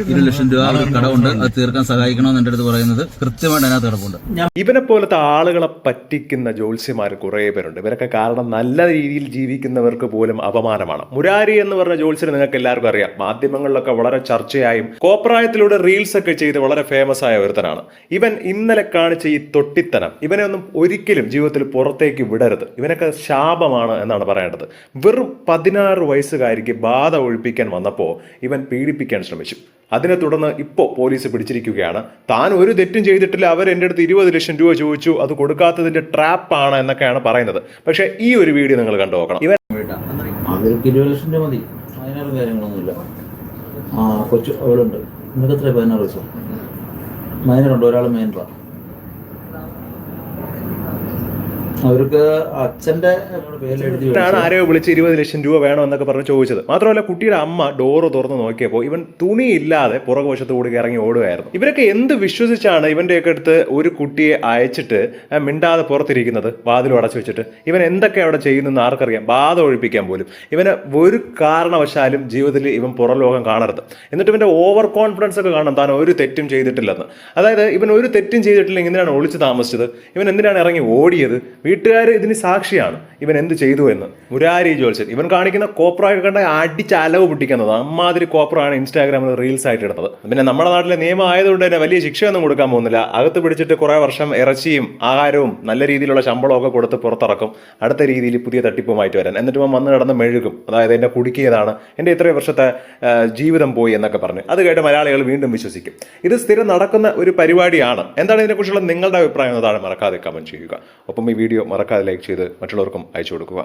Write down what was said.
ഇരു ലക്ഷം രൂപ കടമുണ്ട് അത് തീർക്കാൻ സഹായിക്കണമെന്ന് എന്റെ അടുത്ത് പറയുന്നത് കൃത്യമായിട്ട് അതിനകത്ത് കിടപ്പുണ്ട്. ഇവനെ പോലത്തെ ആളുകളെ പറ്റിക്കുന്ന ജോത്സ്യമാർ കുറേ പേരുണ്ട്. ഇവരൊക്കെ കാരണം നല്ല രീതിയിൽ ജീവിക്കുന്നവർക്ക് പോലും അപമാനമാണ്. മുരാരി എന്ന് പറഞ്ഞ ജ്യോത്സ്യനെ നിങ്ങൾക്ക് എല്ലാവർക്കും അറിയാം. മാധ്യമങ്ങളിലൊക്കെ വളരെ ചർച്ചയായും കോപ്രായത്തിലൂടെ റീൽസ് ഒക്കെ ചെയ്ത് വളരെ ഫേമസ് ആയ ഒരുത്തനാണ്. ഇവൻ ഇന്നലെ കാണിച്ച ഈ തൊട്ടിത്തനം ഇവനെ ഒന്നും ഒരിക്കലും ജീവിതത്തിൽ പുറത്തേക്ക് വിടരുത്. ഇവനൊക്കെ ശാപമാണ് എന്നാണ് പറയേണ്ടത്. വെറും പതിനാറ് വയസ്സുകാരിക്ക് ബാധ ഒഴിപ്പിക്കാൻ വന്നപ്പോൾ ഇവൻ പീഡിപ്പിക്കാൻ ശ്രമിച്ചു. അതിനെ തുടർന്ന് ഇപ്പോൾ പോലീസ് പിടിച്ചിരിക്കുകയാണ്. താൻ ഒരു തെറ്റും ചെയ്തിട്ടില്ല. അവർ എന്റെ അടുത്ത് ഇരുപത് ലക്ഷം രൂപ ചോദിച്ചു. അത് കൊടുക്കാത്തതിന്റെ ട്രാപ്പാണ് എന്നൊക്കെയാണ് പറയുന്നത്. പക്ഷേ ഈ ഒരു വീഡിയോ നിങ്ങൾ കണ്ടു നോക്കണം. ഇവർ അവർക്ക് ഇരുപത് ലക്ഷം രൂപ മതി. അതിനുള്ള കാര്യങ്ങളൊന്നുമില്ല. ആ കൊച്ചു അവളുണ്ട്. നിനക്ക് എത്ര പതിനാറ് ദിവസം മൈനറുണ്ട്. ഒരാൾ മൈനറാണ് അവർക്ക് അച്ഛന്റെ പേരിൽ എഴുതി ആണ് ആരെയോ വിളിച്ച് ഇരുപത് ലക്ഷം രൂപ വേണോ എന്നൊക്കെ പറഞ്ഞ് ചോദിച്ചത്. മാത്രമല്ല കുട്ടിയുടെ അമ്മ ഡോറ് തുറന്ന് നോക്കിയപ്പോൾ ഇവൻ തുണിയില്ലാതെ പുറകുവശത്ത് കൂടി ഇറങ്ങി ഓടുകയായിരുന്നു. ഇവരൊക്കെ എന്ത് വിശ്വസിച്ചാണ് ഇവന്റെയൊക്കെ അടുത്ത് ഒരു കുട്ടിയെ അയച്ചിട്ട് മിണ്ടാതെ പുറത്തിരിക്കുന്നത് വാതിലും അടച്ചു വെച്ചിട്ട്? ഇവൻ എന്തൊക്കെ അവിടെ ചെയ്യുന്നെന്ന് ആർക്കറിയാം? ബാധ ഒഴിപ്പിക്കാൻ പോലും. ഇവന് ഒരു കാരണവശാലും ജീവിതത്തിൽ ഇവൻ പുറം ലോകം കാണരുത്. എന്നിട്ട് ഇവന്റെ ഓവർ കോൺഫിഡൻസ് ഒക്കെ കാണാൻ താൻ ഒരു തെറ്റും ചെയ്തിട്ടില്ലെന്ന്. അതായത് ഇവൻ ഒരു തെറ്റും ചെയ്തിട്ടില്ലെങ്കിൽ എന്തിനാണ് ഒളിച്ചു താമസിച്ചത്? ഇവൻ എന്തിനാണ് ഇറങ്ങി ഓടിയത്? വീട്ടുകാർ ഇതിന് സാക്ഷിയാണ്. ഇവൻ എന്ത് ചെയ്തു എന്ന്. മുരാരി ജോൽസൻ ഇവൻ കാണിക്കുന്ന കോപ്രയൊക്കെ കണ്ട അടിച്ച് അലവ് പൊട്ടിക്കുന്നത്. അമ്മാതിരി കോപ്പറാണ് ഇൻസ്റ്റാഗ്രാമിൽ റീൽസ് ആയിട്ട് ഇടുന്നത്. പിന്നെ നമ്മുടെ നാട്ടിലെ നിയമം ആയതുകൊണ്ട് തന്നെ വലിയ ശിക്ഷയൊന്നും കൊടുക്കാൻ പോകുന്നില്ല. അകത്ത് പിടിച്ചിട്ട് കുറേ വർഷം ഇറച്ചിയും ആഹാരവും നല്ല രീതിയിലുള്ള ശമ്പളവും ഒക്കെ കൊടുത്ത് പുറത്തിറക്കും. അടുത്ത രീതിയിൽ പുതിയ തട്ടിപ്പുമായിട്ട് വരാൻ. എന്നിട്ട് വന്ന് കിടന്ന് മെഴുകും. അതായത് എന്നെ കുടുക്കിയതാണ്. എന്റെ ഇത്രയും വർഷത്തെ ജീവിതം പോയി എന്നൊക്കെ പറഞ്ഞു. അത് കേട്ട് മലയാളികൾ വീണ്ടും വിശ്വസിക്കും. ഇത് സ്ഥിരം നടക്കുന്ന ഒരു പരിപാടിയാണ്. എന്താണ് ഇതിനെക്കുറിച്ചുള്ള നിങ്ങളുടെ അഭിപ്രായം എന്നതാണ് മറക്കാതെ കമന്റ് ചെയ്യുക. ഒപ്പം ഈ വീഡിയോ മറക്കാതെ ലൈക്ക് ചെയ്ത് മറ്റുള്ളവർക്കും അയച്ചു കൊടുക്കുക.